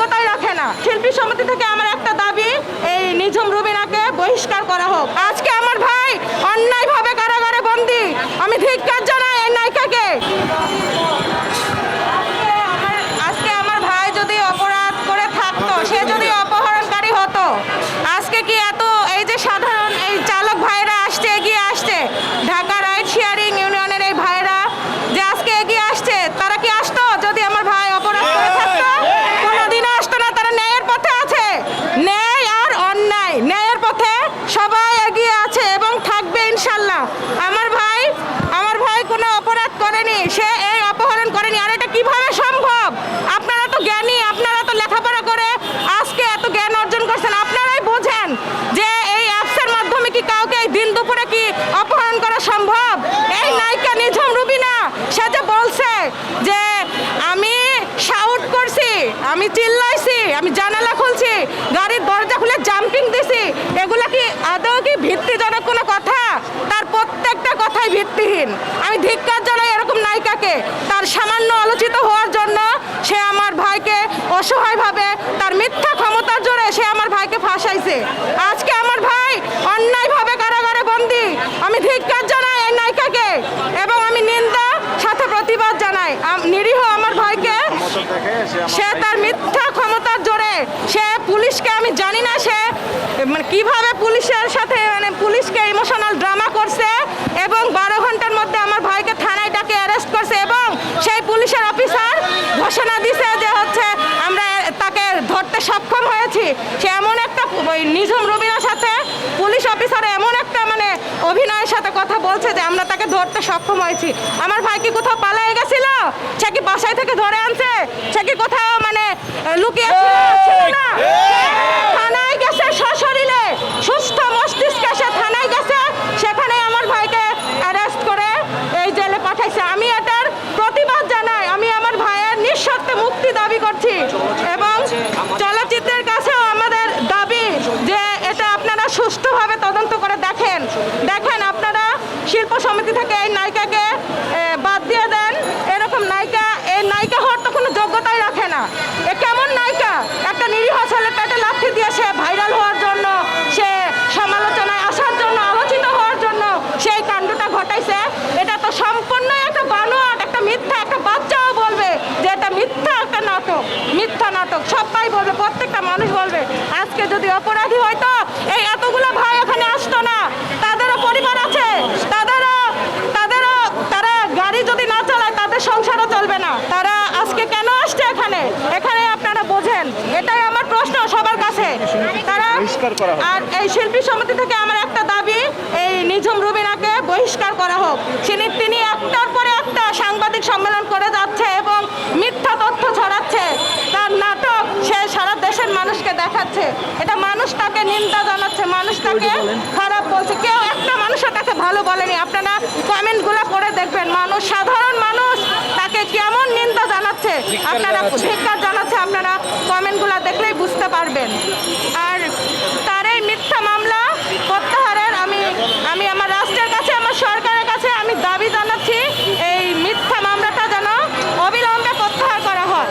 যোগ্যতাই রাখে না। শিল্পী সমিতি থেকে আমার একটা দাবি, এই নিঝুম রুবিনাকে বহিষ্কার করা হোক। আজকে আমার ভাই অন্যায়ভাবে কারাগারে বন্দি আমি ধিক্কার জানাই এই নায়িকাকে আজকে আমার- আজকে আমার ভাই যদি অপরাধ করে থাকতো সে যদি অপহরণকারী হতো আজকে কি এত এই যে সাধারণ এই চালক ভাইরা আসছে এগিয়ে আসছে ঢাকা রাইড শেয়ারিং ইউনিয়নের এই ভাইরা যে আজকে এগিয়ে আসছে তারা কি আসতো যদি আমার ভাই অপরাধ করে থাকতো কোনোদিনও আসতো না তারা ন্যায়ের পথে আছে ন্যায় আর অন্যায় ন্যায়ের পথে সবাই এগিয়ে আছে এবং থাকবে ইনশাল্লাহ আমার ভাই আমার ভাই কোনো অপরাধ করেনি সে এই অপহরণ করেনি আর এটা কীভাবে সম্ভব আপনারা তো জ্ঞানী আপনারা তো লেখাপড়া করে আজকে এত জ্ঞান অর্জন করছেন আপনারাই বোঝেন যে এই অ্যাপসের মাধ্যমে কি কাউকে এই দিন দুপুরে কি অপহরণ করা সম্ভব? এই নায়িকা নিঝুম রুবিনা, সে যে বলছে যে আমি শাউট করছি, আমি চিল্লাইছি, আমি জানালা খুলছি, গাড়ির দরজা খুলে জাম্পিং দিছি, এগুলা কি আদৌ কি ভিত্তিজনক কোনো কথা? তার প্রত্যেকটা কথাই ভিত্তিহীন। আমি ধিক্কার জানাই এরকম নায়িকাকে। তার সামান্য আলোচিত হওয়ার জন্য সে আমার ভাইকে অসহায়ভাবে, তার মিথ্যা ক্ষমতার জোরে সে আমার ভাইকে ফাঁসাইছে। আজকে আমার ভাই অন্যায়ভাবে বন্দি। আমি ধিক্কার জানাই এই নায়িকাকে এবং আমি নিন্দা, সাথে প্রতিবাদ জানাই। নিরীহ আমার ভাইকে, সে তার মিথ্যা ক্ষমতার জোরে, সে পুলিশকে আমি জানি না সে মানে কীভাবে পুলিশের সাথে মানে পুলিশকে ইমোশনাল ড্রামা করছে এবং বারো ঘণ্টার মধ্যে আমার ভাইকে থানায় ডাকে অ্যারেস্ট করছে এবং সেই পুলিশের অফিসার ঘোষণা দিছে যে হচ্ছে আমরা তাকে ধরতে সক্ষম হয়েছি। সে এমন একটা নিঝুম রবিনার সাথে পুলিশ অফিসার এমন একটা অভিনয়ের সাথে কথা বলছে যে আমরা তাকে ধরতে সক্ষম হয়েছি। আমার ভাই কি কোথাও পালায় গেছিল? সে কি বাসায় থেকে ধরে আনছে? সে কি কোথাও মানে লুকিয়ে ছিল? ছিল না থানায় গেছে সশরীরে সুস্থ মস্তিষ্কে সে থানায় গেছে সেখানে আমার ভাইকে অ্যারেস্ট করে এই জেলে পাঠাইছে আমি এটার প্রতিবাদ জানাই আমি আমার ভাইয়ের নিঃশর্তে মুক্তি দাবি করছি এবং চলচ্চিত্রের কাছেও আমাদের দাবি যে এটা আপনারা সুষ্ঠুভাবে তদন্ত করে দেখেন দেখেন আপনারা শিল্প সমিতি থেকে এই নায়িকাকে বাদ দিয়ে দেন। এরকম নায়িকা, এই নায়িকা হওয়ার তো কোনো যোগ্যতাই রাখে না। এ কেমন নায়িকা? একটা নিরীহ ছেলে পেটে লাথি দিয়ে সে ভাইরাল হওয়ার জন্য, সে সমালোচনায় আসার জন্য, আলোচিত হওয়ার জন্য সেই কাণ্ডটা ঘটাইছে। এটা তো সম্পূর্ণ একটা বানোয়াট, একটা মিথ্যা, একটা বাচ্চাও বলবে যে এটা মিথ্যা একটা নাটক, মিথ্যা নাটক সবাই বলবে প্রত্যেকটা মানুষ বলবে আজকে যদি অপরাধী হয়তো এই এতগুলো ভাই এখানে আসতো না তাদেরও পরিবার আছে তাদেরও তাদেরও তারা গাড়ি যদি না চালায় তাদের সংসারও চলবে না তারা আজকে কেন আসছে এখানে এখানে আপনারা বোঝেন এটাই আমার প্রশ্ন সবার কাছে। তারা বহিষ্কার করা হোক। আর এই শিল্পী সমিতি থেকে আমার একটা দাবি এই নিঝুম রুবিনাকে বহিষ্কার করা হোক। তিনি তিনি একটার পরে একটা সাংবাদিক সম্মেলন করে যাচ্ছে এবং মিথ্যা তথ্য ছড়াচ্ছে। তার নাটক সে সারা দেশের মানুষকে দেখাচ্ছে। এটা মানুষ তাকে নিন্দা জানাচ্ছে মানুষ তাকে খারাপ বলছে। কেউ একটা মানুষও তাকে ভালো বলেনি। আপনারা কমেন্টগুলো করে দেখবেন। মানুষ সাধারণ মানুষ তাকে কেমন নিন্দা জানাচ্ছে? আপনারা ধিক্কার জানাচ্ছে। আপনারা কমেন্টগুলো বুঝতে পারবেন। আর তার এই মিথ্যা মামলা প্রত্যাহারের আমি আমি আমার রাষ্ট্রের কাছে, আমার সরকারের কাছে আমি দাবি জানাচ্ছি, এই মিথ্যা মামলাটা যেন অবিলম্বে প্রত্যাহার করা হয়।